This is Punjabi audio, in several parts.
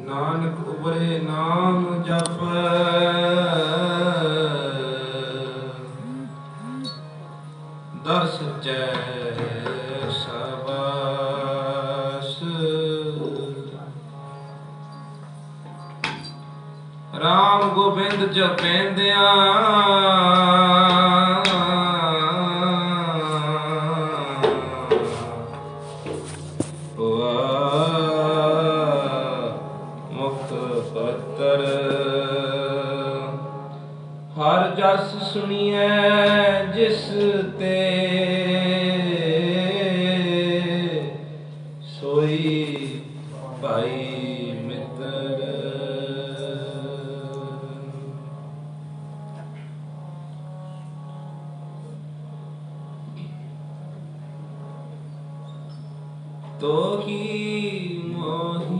ਨਾਨਕ ਉਬਰੇ ਨਾਮ ਜਪ। ਦਰ ਸਚੈ ਸਬਾਸ ਰਾਮ ਗੋਬਿੰਦ ਜਪੈਂਦਿਆਂ। ਹਰ ਸੁਣੀਐ ਜਿਸ ਤੇ ਸੋਈ ਭਾਈ ਮਿੱਤਰ। ਤੋਹੀ ਮੋਹੀ ਮੋਹੀ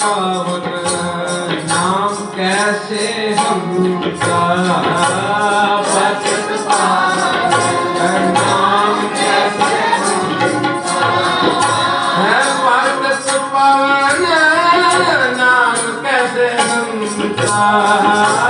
ਪਾਵਨ ਨਾਮ ਕੈਸੇ ਹਮਕਾ ਪਤਤ ਪਾਵਨ ਨਾਮ ਕੈਸੇ ਹੈ ਪਤਤ ਪਾਵਨ ਨਾਮ ਕੈਸੇ ਹਮਕਾ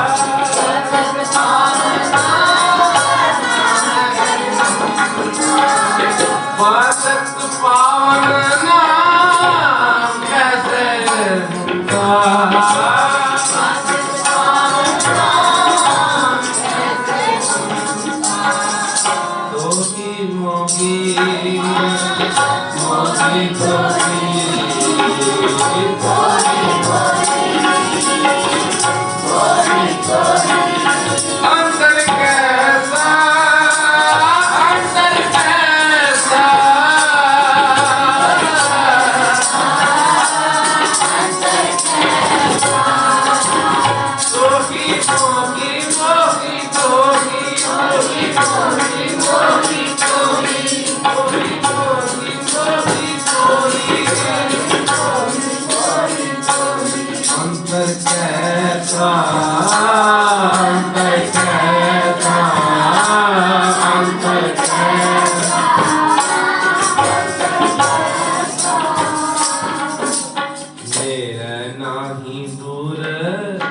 ਨਾਹੀ ਦੂਰ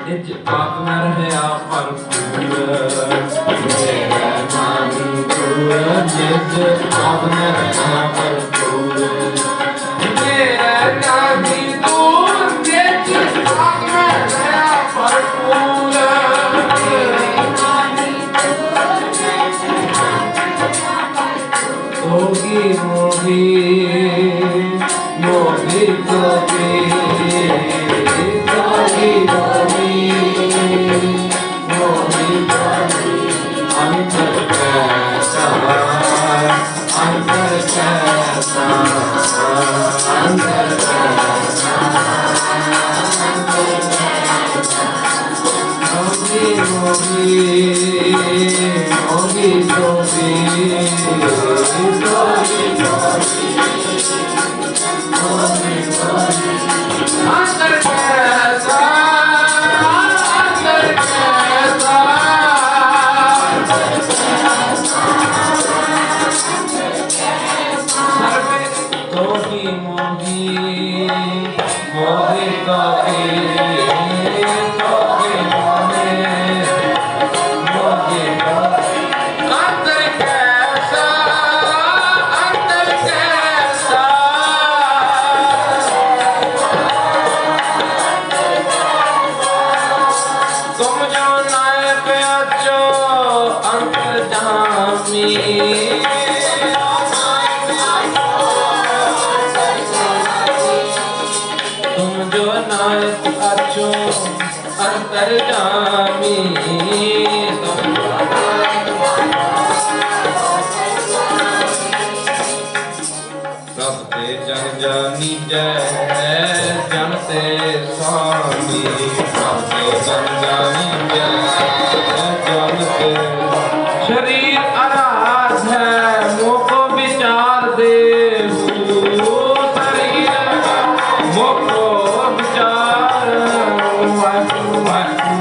ਇਜ ਆਪ ਨ ਰਹਿਆ ਭਰਪੂਰ। ਮੇਰਾ ਨਾਹੀ ਦੂਰ ਇਜ ਆਪ ਨ ਰਹਿਆ ਭਰਪੂਰ। ਮੇਰਾ ਨਾਹੀ ਦੂਰ ਇਜ ਆਪ ਨ ਰਹਿਆ ਭਰਪੂਰ। Yogi Mohi तुम जो नाथ अचो अंतर जामी रब ते जग जानी जय जन ते स्वामी रब ते जग जानी जय जन ते शरीर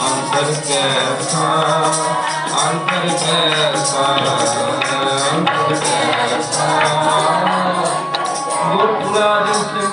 ਅੰਤਰ ਕੈਸਾ ਅੰਤਰ ਕੈਸਾ ਅੰਤਰ ਕੈਸਾ ਗੁਰਪੁਰਾ ਜਿਸ